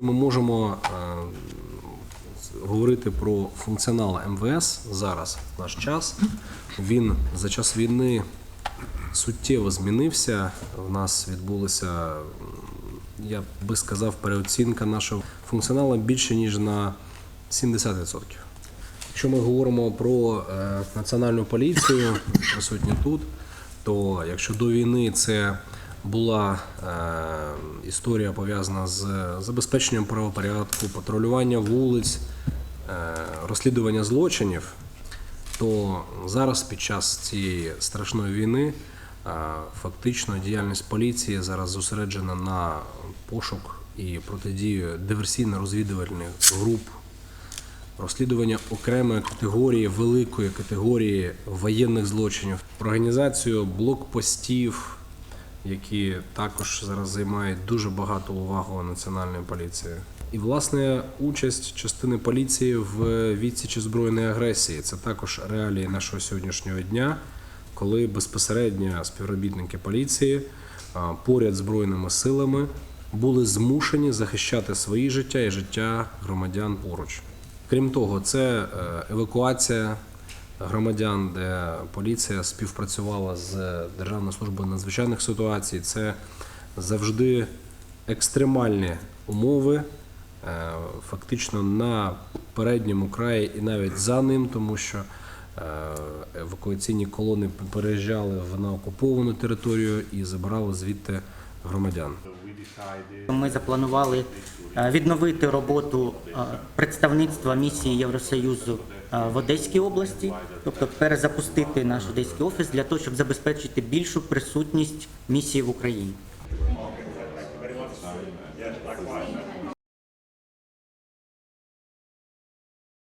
Ми можемо е, говорити про функціонал МВС зараз, в наш час. Він за час війни суттєво змінився. У нас відбулася, я би сказав, переоцінка нашого функціоналу більше ніж на 70%. Якщо ми говоримо про е, національну поліцію, присутні тут, то якщо до війни це була е, історія пов'язана з забезпеченням правопорядку, патрулювання вулиць, е, розслідування злочинів, то зараз під час цієї страшної війни е, фактично діяльність поліції зараз зосереджена на пошук і протидію диверсійно-розвідувальних груп. Розслідування окремої категорії, великої категорії воєнних злочинів, організацію блокпостів, які також зараз займають дуже багато уваги національної поліції. І власне участь частини поліції в відсічі збройної агресії це також реалії нашого сьогоднішнього дня, коли безпосередньо співробітники поліції поряд з збройними силами були змушені захищати свої життя і життя громадян поруч. Крім того, це е, евакуація громадян, де поліція співпрацювала з Державною службою надзвичайних ситуацій. Це завжди екстремальні умови, е, фактично на передньому краї і навіть за ним, тому що е, евакуаційні колони переїжджали на окуповану територію і забирали звідти громадян. Ми запланували е, відновити роботу е, представництва місії Євросоюзу е, в Одеській області, тобто перезапустити наш одеський офіс для того, щоб забезпечити більшу присутність місії в Україні.